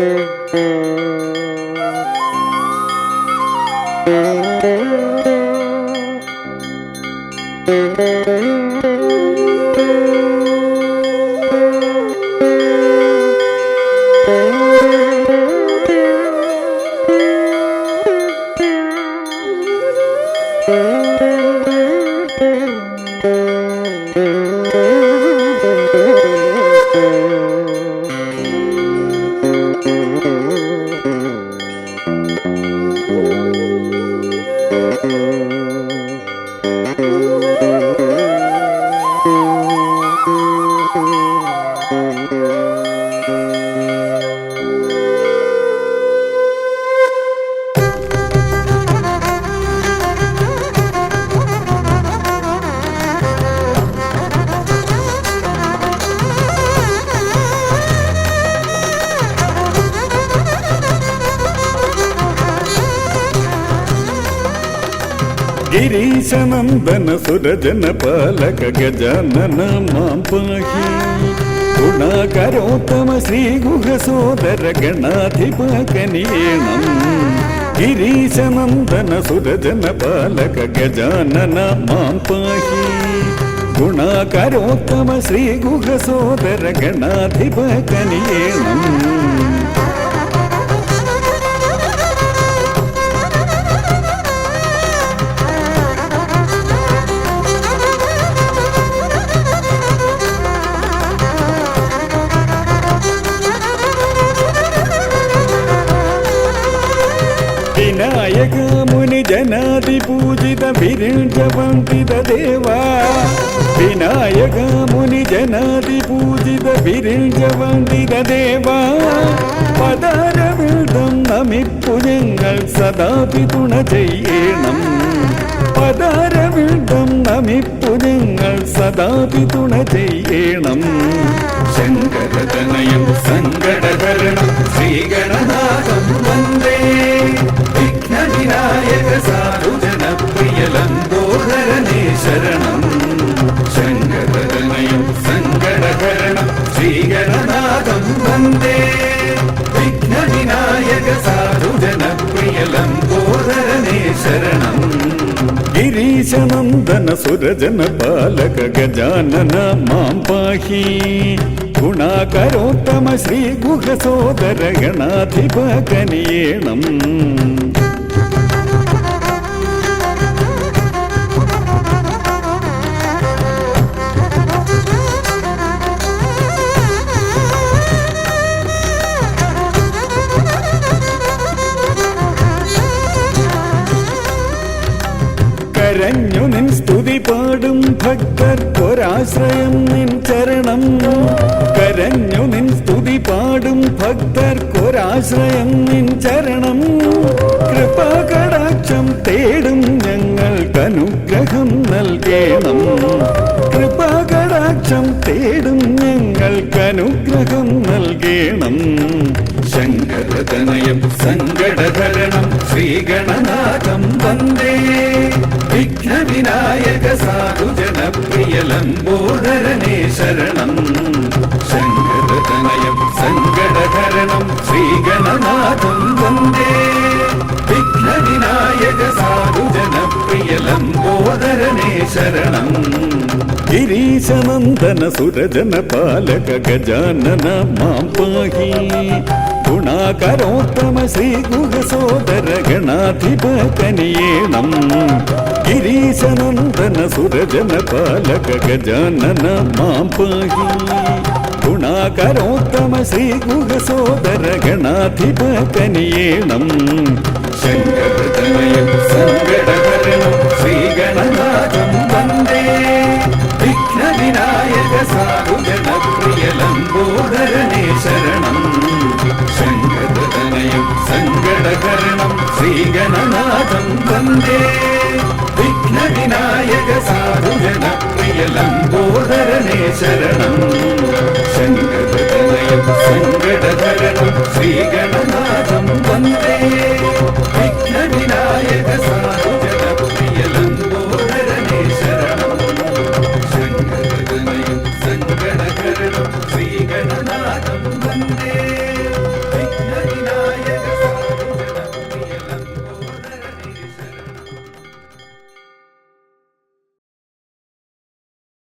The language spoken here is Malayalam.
Thank you. ಗಿರೀಶನಂದನ ಸುರಜನ ಪಾಲಕ ಗಜಾನನ ಮಾಂ ಪಾಹಿ ಗುಣಕರೋತ್ತಮ ಶ್ರೀ ಗುಹ ಸೋದರ ಗಣಾಧಿಪಕನಿಯೇಣಂ ಗಿರೀಶನಂದನ ಸುರಜನ ಪಾಲಕ ಗಜಾನನ ಮಾಂ ಪಾಹಿ ಗುಣಕರೋತ್ತಮ ಶ್ರೀ ಗುಹ ಸೋದರ ಗಣಾಧಿಪಕನಿಯೇಣಂ ವಿನಾಯಕ യജ്ഞ മുനി ജനാതിപൂജിത വിരുജ വന്ദിത ദേവാ. വിനായക മുനി ജനാതിപൂജിത വിരുജ വന്ദിത ദേവാ. പദാരവൃതം നമിപ്പു ഞങ്ങൾ സദാ പിതുണ നമിപ്പു ഞങ്ങൾ സദാ പിതുണ ചെയ്യണം. ശങ്കരതനയം സങ്കട ഗിരീശനന്ദന സുരജന പാലക ഗജാനന മാം പാഹി. ഗുണാകരോത്തമ ശ്രീ ഗുഹസോദര ഗണാധിപ കനിയേണം കരഞ്ഞു നിൻ സ്തുതി പാടും ഭക്തർക്കൊരാശ്രയം നിൻ ചരണം. കൃപാകടാക്ഷം തേടും ഞങ്ങൾക്കനുഗ്രഹം നൽകേണം. കൃപാകടാക്ഷം തേടും ഞങ്ങൾക്കനുഗ്രഹം നൽകേണം. ശങ്കരതനയം സങ്കടകരണം ശ്രീഗണനാഥം വന്ദേ. വിഘ്നവിനായക സാധുജന പ്രിയലംബോധരനേ ശരണം. ശങ്കരതനയം സങ്കടകരണം ശ്രീഗണനാഥം ലംബോദരനേ ശരണം ഗിരീശനന്ദന സുരജന പാലക ഗജാനന മാം പാഹി ഗുണാകരോത്തമ ശ്രീ ഗുഹസോദര ഗണാധിപതനിയേണം ഗിരീശനന്ദന സുരജന പാലക ഗജാനന മാം പാഹി ഗുണാകരോത്തമ ശ്രീ ഗുഹസോദര ഗണാധിപതനിയേണം ശങ്കരതമയം സങ്കട ശ്രീഗണനാഥം വന്ദേ വിഘ്നവിനായക സാധുജന പ്രിയലംബോധരനേ ശരണം ശങ്കരതനയം